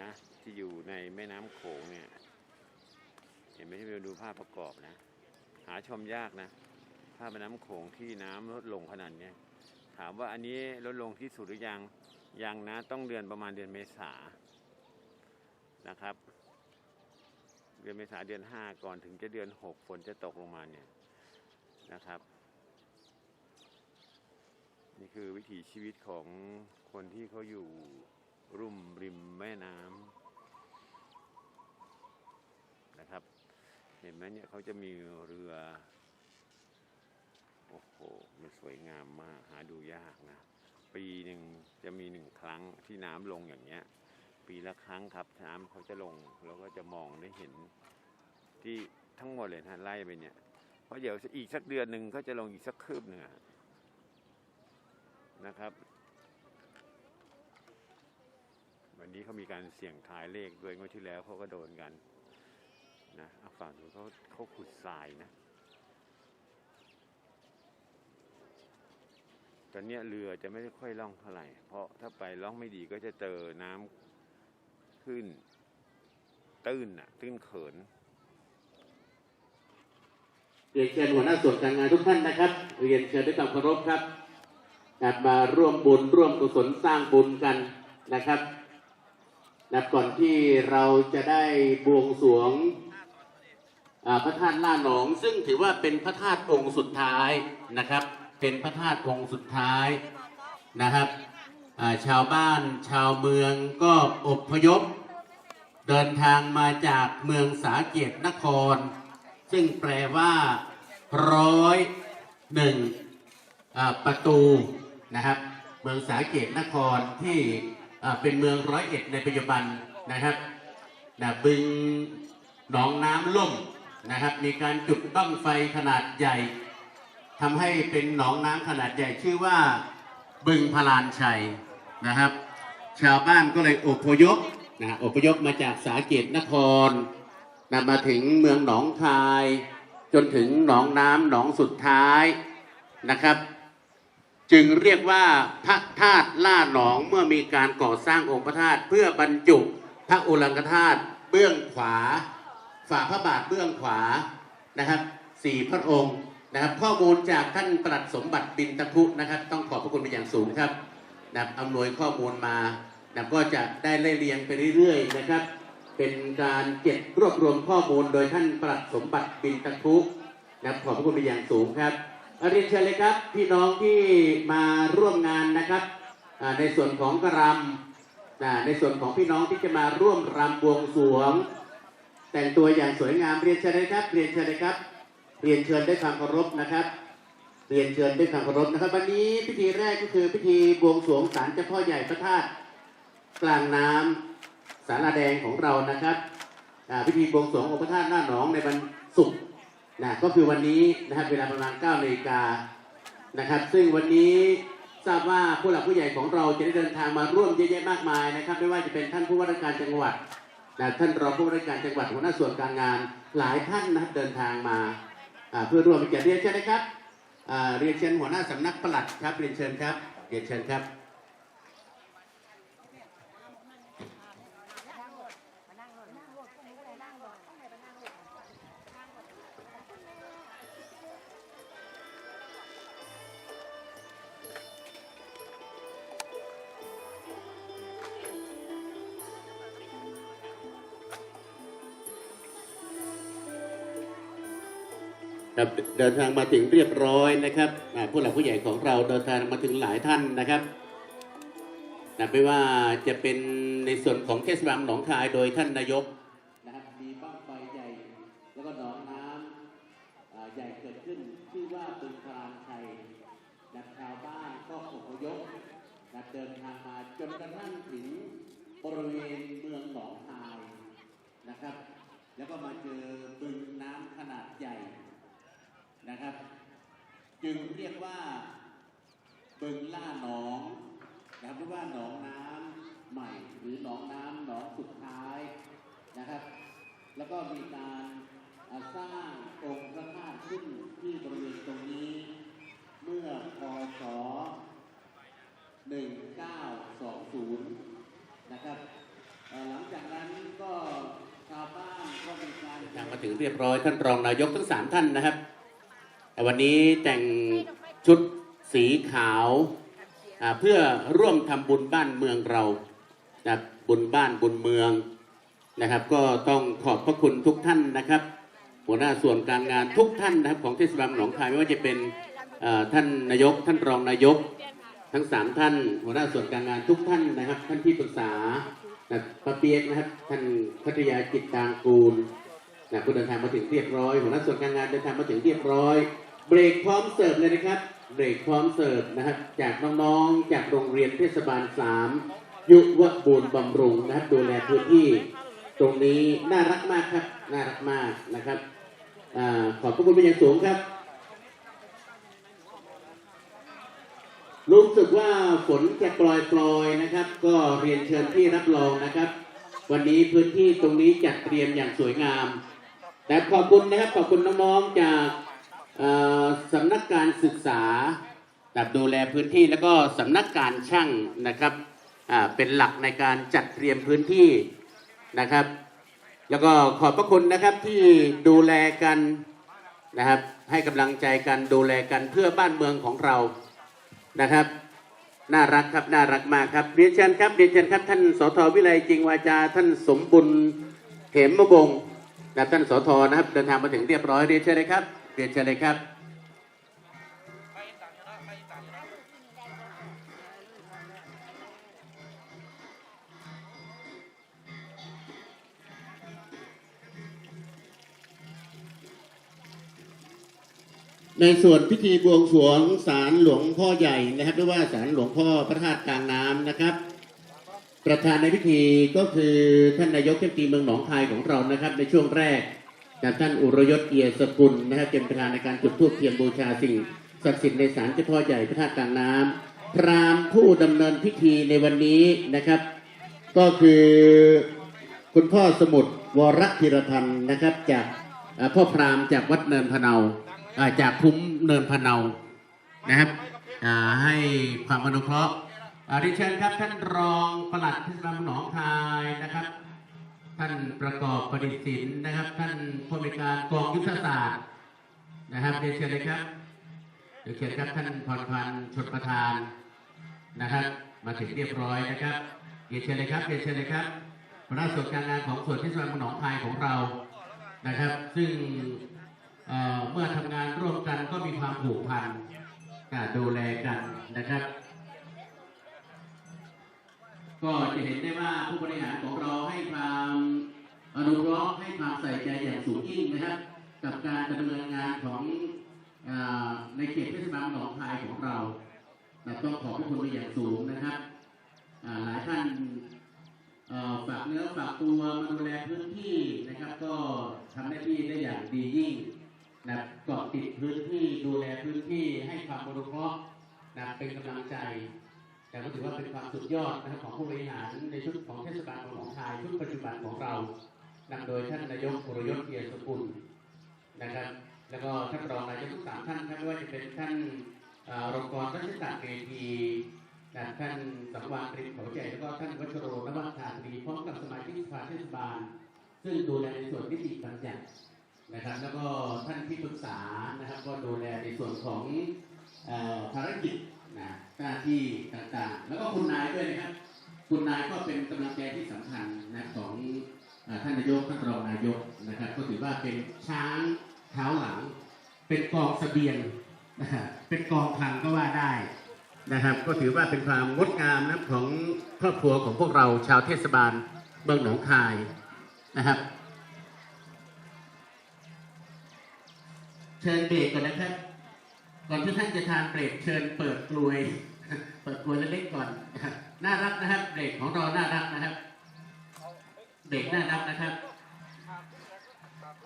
นะที่อยู่ในแม่น้ำโขงเนี่ยเห็นไหมที่ไปดูภาพประกอบนะ หาชมยากนะ ภาพแม่น้ำโขงที่น้ำลดลงขนาดเนี้ยถามว่าอันนี้ลดลงที่สุดหรือยังยังนะต้องเดือนประมาณเดือนเมษานะครับ เดือนเมษาเดือนห้าก่อนถึงจะเดือนหกฝนจะตกลงมาเนี่ยนะครับ นี่คือวิถีชีวิตของคนที่เขาอยู่ รุ่มริมแม่น้ำนะครับ เห็นไหมเนี่ยเขาจะมีเรือ โอ้โห มันสวยงามมาก หาดูยากนะ ปีหนึ่งจะมีหนึ่งครั้งที่น้ำลงอย่างเงี้ย ปีละครั้งครับน้ำเขาจะลง แล้วก็จะมองได้เห็นที่ทั้งหมดเลยนะไล่ไปเนี่ย เพราะเดี๋ยวอีกสักเดือนหนึ่งก็จะลงอีกสักคืบหนึ่งนะครับ วันนี้เขามีการเสี่ยงทายเลขด้วยงวดที่แล้วเขาก็โดนกันนะเอาฝั่งนู้นเขาเขาขุดทรายนะตอนนี้เรือจะไม่ได้ค่อยล่องเท่าไหร่ เพราะถ้าไปล่องไม่ดีก็จะเจอน้ำขึ้น ตื้นอะ ตื้นเขินเรียนเชิญหัวหน้าส่วนการงานทุกท่านนะครับ เรียนเชิญด้วยความเคารพครับกลับมาร่วมบุญร่วมกุศลสร้างบุญกันนะครับ นะก่อนที่เราจะได้บวงสรวงพระธาตุล่าหนอง ซึ่งถือว่าเป็นพระธาตุองค์สุดท้ายนะครับ เป็นพระธาตุองค์สุดท้ายนะครับชาวบ้านชาวเมืองก็อบพยพ เดินทางมาจากเมืองสาเกตนคร ซึ่งแปลว่าร้อยหนึ่งประตูนะครับ เมืองสาเกตนครที่ เป็นเมืองร้อยเอ็ดในปัจจุบันนะครับนะบึงหนองน้ำล่มนะครับ มีการจุดบั้งไฟขนาดใหญ่ทำให้เป็นหนองน้ำขนาดใหญ่ชื่อว่าบึงพลานชัยนะครับ ชาวบ้านก็เลยอพยพนะอพยพมาจากสาเกตนครนะมาถึงเมืองหนองคาย จนถึงหนองน้ำหนองสุดท้ายนะครับ จึงเรียกว่าพระธาตุล่าหนองเมื่อมีการก่อสร้างองค์พระธาตุเพื่อบรรจุพระอุลังคธาตุเบื้องขวา ฝ่าพระบาทเบื้องขวานะครับสี่พระองค์นะครับ ข้อมูลจากท่านปลัดสมบัติบินตะคุนะครับ ต้องขอบพระคุณเป็นอย่างสูงครับนะบอำนวยข้อมูลมานะก็จะได้ไล่เรียงไปเรื่อยๆนะครับ เป็นการเก็บรวบรวมข้อมูลโดยท่านปลัดสมบัติบินตะคุนะครับขอบพระคุณเป็นอย่างสูงครับ เอรียนเชิญเลยครับพี่น้องที่มาร่วมงานนะครับในส่วนของกระรำในส่วนของพี่น้องที่จะมาร่วมรำบวงสรวง แต่งตัวอย่างสวยงามเรียนเชิญเลยครับเรียนเชิญเลยครับ เรียนเชิญด้วยความเคารพนะครับ เรียนเชิญด้วยความเคารพนะครับ วันนี้พิธีแรกก็คือพิธีบวงสรวงศาลเจ้าพ่อใหญ่พระธาตุกลางน้ำสาราแดงของเรานะครับพิธีบวงสรวงองค์พระธาตุหน้าหนองในวันศุกร์ นะก็คือวันนี้นะครับเวลาประมาณ9นาฬิกานะครับ ซึ่งวันนี้ทราบว่าผู้หลักผู้ใหญ่ของเราจะได้เดินทางมาร่วมเยอะแยะมากมายนะครับ ไม่ว่าจะเป็นท่านผู้ว่าราชการจังหวัดนะท่านรองผู้ว่าราชการจังหวัดหัวหน้าส่วนการงานหลายท่านนะครับเดินทางมาเพื่อร่วมเป็นเกียรติเรียนเชิญนะครับเรียนเชิญหัวหน้าสำนักปลัดครับเรียนเชิญครับเรียนเชิญครับ ครับเดินทางมาถึงเรียบร้อยนะครับผู้หลักผู้ใหญ่ของเราเดินทางมาถึงหลายท่านนะครับนะไม่ว่าจะเป็นในส่วนของเทศบาลหนองคายโดยท่านนายกนะครับมีบ้างไฟใหญ่แล้วก็หนองน้ำใหญ่เกิดขึ้นชื่อว่าบึงพรานชัยนะชาวบ้านก็อพยพนะเดินทางมาจนกระทั่งถึงบริเวณเมืองหนองคายนะครับ แล้วก็มาเจอบึงน้ำขนาดใหญ่ นะครับ จึงเรียกว่าบึงล่าหนองนะครับหรือว่าหนองน้ำใหม่หรือหนองน้ำหนองสุดท้ายนะครับ แล้วก็มีการสร้างองค์พระธาตุขึ้นที่บริเวณตรงนี้ เมื่อพศ1920 นะครับหลังจากนั้นก็ชาวบ้านก็มีการมาถึงเรียบร้อยท่านรองนายกทั้งสามท่านนะครับ วันนี้แต่งชุดสีขาวเพื่อร่วมทำบุญบ้านเมืองเรานะบุญบ้านบุญเมืองนะครับ ก็ต้องขอบพระคุณทุกท่านนะครับ หัวหน้าส่วนการงานทุกท่านนะครับ ของเทศบาลหนองคายไม่ว่าจะเป็นท่านนายก ท่านรองนายก ทั้งสามท่าน หัวหน้าส่วนการงานทุกท่านนะครับ ท่านที่ปรึกษานะป้าเปียกนะครับ ท่านพัทยาจิตตางกูลนะก็เดินทางมาถึงเรียบร้อยหัวหน้าส่วนการงานเดินทางมาถึงเรียบร้อย เบรกพร้อมเสิร์ฟเลยนะครับ เบรกพร้อมเสิร์ฟนะครับจากน้องๆ จากโรงเรียนเทศบาลสามยุวบูรณ์บำรุงนะครับดูแลพื้นที่ ตรงนี้น่ารักมากครับน่ารักมากนะครับอาขอบพระคุณเป็นอย่างสูงครับ รู้สึกว่าฝนจะปล่อยๆนะครับ ก็เรียนเชิญที่รับรองนะครับ วันนี้พื้นที่ตรงนี้จัดเตรียมอย่างสวยงาม แต่ขอบคุณนะครับขอบคุณน้องๆจาก สำนักการศึกษาแบบดูแลพื้นที่แล้วก็สำนักการช่างนะครับเป็นหลักในการจัดเตรียมพื้นที่นะครับ แล้วก็ขอบพระคุณนะครับที่ดูแลกันนะครับ ให้กำลังใจกันดูแลกันเพื่อบ้านเมืองของเรานะครับ น่ารักครับน่ารักมากครับเรียนเชิญครับเรียนเชิญครับท่านสทวิไลจริงวาจาท่านสมบุญเหมมบงนะท่านสทนะครับ เดินทางมาถึงเรียบร้อยเรียนเชิญเลยครับ เรียนเชิญเลยครับ ในส่วนพิธีบวงสรวงศาลหลวงพ่อใหญ่นะครับหรือว่าศาลหลวงพ่อพระธาตุกลางน้ำนะครับ ประธานในพิธีก็คือท่านนายกเทศมนตรีเมืองหนองคายของเรานะครับ ในช่วงแรก จากท่านอุรยศเอียสกุลนะครับเป็นประธานในการจุดธูปเทียนบูชาสิ่งศักดิ์สิทธิ์ในศาลเจ้าพ่อใหญ่พระธาตุกลางน้ำพรามผู้ดำเนินพิธีในวันนี้นะครับ ก็คือคุณพ่อสมุทรวรธีรพันธ์นะครับจากเอ่อพ่อพรามจากวัดเนินพะเนาเอ่อจากคุ้มเนินพะเนานะครับอ่าให้ความอนุเคราะห์อ่าเรียนเชิญครับท่านรองปลัดเทศบาลหนองคายนะครับ ท่านประกอบประดิษฐ์ศิลป์นะครับ ท่านผู้อำนวยการกองยุทธศาสตร์นะครับเรียนเชิญเลยครับเรียนเชิญครับท่านพรพันธ์ชนประธานนะครับ มาถึงเรียบร้อยนะครับเรียนเชิญเลยครับเรียนเชิญเลยครับหัวหน้าส่วนการงานของส่วนเทศบาลเมืองหนองคายของเรานะครับ ซึ่งเเมื่อทำงานร่วมกันก็มีความผูกพันการดูแลกันนะครับ ก็จะเห็นได้ว่าผู้บริหารของเราให้ความอนุเคราะห์ให้ความใส่ใจอย่างสูงยิ่งนะครับ กับการดำเนินงานของอในเขตเทศบาลหนองคายของเราแต่ต้องขอบพระคุณไปอย่างสูงนะครับหลายท่านฝากเนื้อฝากตัวมาดูแลพื้นที่นะครับ ก็ทำหน้าที่ได้อย่างดียิ่งนะเกาะติดพื้นที่ดูแลพื้นที่ให้ความอนุเคราะห์นะเป็นกำลังใจ แต่ก็ถือว่าเป็นความสุดยอดนะครับของผู้บริหารในชุดของเทศบาลเมืองหนองคายชุดปัจจุบันของเรานำโดยท่านนายกปุรยศเกียรติสกุลนะครับ แล้วก็ท่านรองนายกทุกสามท่านครับไม่ว่าจะเป็นท่านรองกรรัชตาเมธีนะท่านสังวานตริมเขาใจแล้วก็ท่านวัชโรนวัฒนาตรีพร้อมกับสมาชิกสภาเทศบาล ซึ่งดูแลในส่วนนิติบัญญัตินะครับ แล้วก็ท่านที่ปรึกษานะครับ ก็ดูแลในส่วนของ ภารกิจนะหน้าที่ต่างๆ แล้วก็คุณนายด้วยนะครับ คุณนายก็เป็นกำลังใจที่สำคัญนะของอท่านนายกท่านรองนายกนะครับ ก็ถือว่าเป็นช้างเท้าหลัง เป็นกองเสบียงนะฮะเป็นกองคลังก็ว่าได้นะครับ ก็ถือว่าเป็นความงดงามนะของครอบครัวของพวกเราชาวเทศบาลเมืองหนองคายนะครับ เชิญเบรกก่อนนะครับ ก่อนที่ท่านจะทานเบรกเชิญเปิดกลวย เปิดกลวยเล็กๆก่อน น่ารักนะครับเบรกของเราน่ารักนะครับเบรกน่ารักนะครับ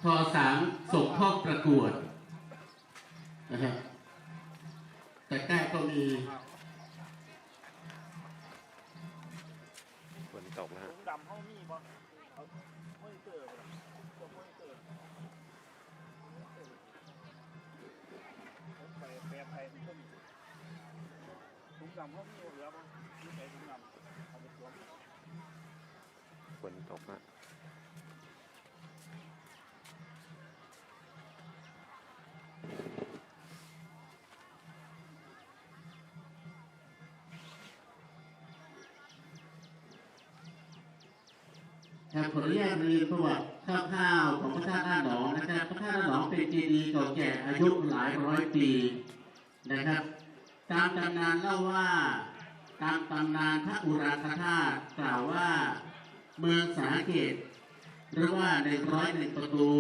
ทอสามส่งเข้าประกวดนะครับแต่ใกล้ก็มีฝนตกนะฮะ แบบไทมันก็มีถุงดำเขามีเหลือป่ะมีใส่ถุงดำเอาไปสวฝนตกอะครับขออนี้นประวัติ คร่าวของพระธาตุหน้าหนองนะครับพระธาตุหน้าหนองเป็นเจดีย์เก่าแก่อายุหลายร้อยปีนะครับ ตามตำนานเล่าว่า ตามตำนานพระอุราคธาตุกล่าวว่า เมืองสาเกตหรือว่าในร้อยหนึ่งประตู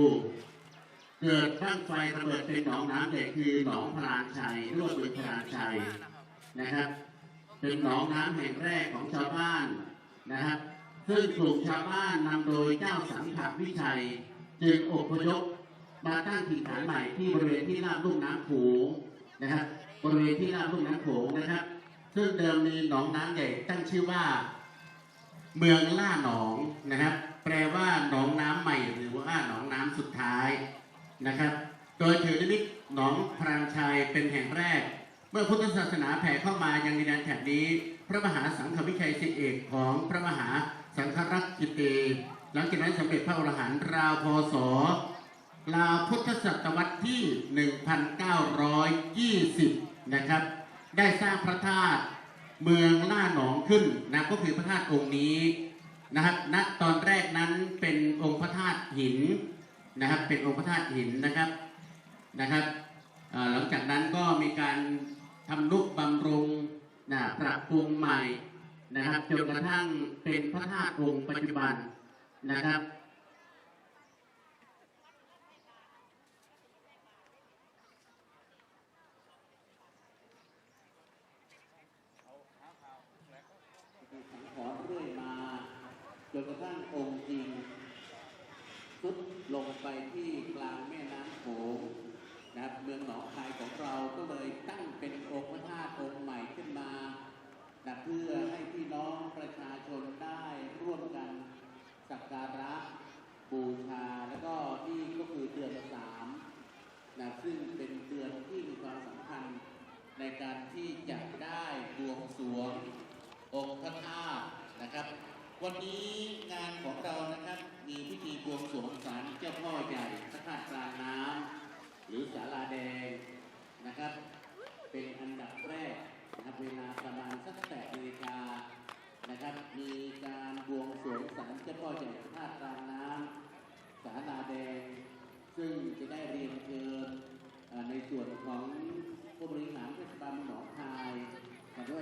เกิดบ้างไฟระเบิดเป็นหนองน้ำใหญ่คือหนองพลานชัยรือว่าบึงพลานชัยนะครับเป็นหนองน้ำแห่งแรกของชาวบ้านนะครับ ซึ่งกลุ่มชาวบ้านนำโดยเจ้าสังขวิชัย จึงอพยพมาตั้งถิ่นฐานใหม่ที่บริเวณที่ราบลุ่มน้ำโขงนะครับบริเวณที่ราบลุ่มน้ำโขงนะครับ ซึ่งเดิมมีหนองน้ำใหญ่ตั้งชื่อว่า เมืองล่าหนองนะครับ แปลว่าหนองน้ำใหม่หรือว่าหนองน้ำสุดท้ายนะครับ โดยถือนิมิตหนองพรานชัยเป็นแห่งแรก เมื่อพุทธศาสนาแผ่เข้ามายังดินแดนแถบนี้ พระมหาสังฆวิชัยสิเอกของพระมหา สังฆรัตกิเต หลังจากนั้นสำเร็จพระอรหันต์ราวพศราวพุทธศตวรรษที่ 1920 นะครับ ได้สร้างพระธาตุเมืองล่าหนองขึ้นนะก็คือพระธาตุองค์นี้นะครับณตอนแรกนั้นเป็นองค์พระธาตุหินนะครับ เป็นองค์พระธาตุหินนะครับนะครับหลังจากนั้นก็มีการทำนุบำรุงนะปรับปรุงใหม่ นะครับจนกระทั่งเป็นพระธาตุองค์ปัจจุบันนะครับขรณ์เรื่อยมาจนกระทั่งองค์จริงสุดลงไปที่กลางแม่น้ำโขงนะครับเมืองหนองคายของเราก็เลย วันนี้งานของเรานะครับ มีพิธีบวงสรวงศาลเจ้าพ่อใหญ่พระธาตุกลางน้ำหรือศาลาแดงนะครับ เป็นอันดับแรกนะครับเวลาประมาณสักแปดนาฬิกานะครับ มีการบวงสรวงศาลเจ้าพ่อใหญ่พระธาตุกลา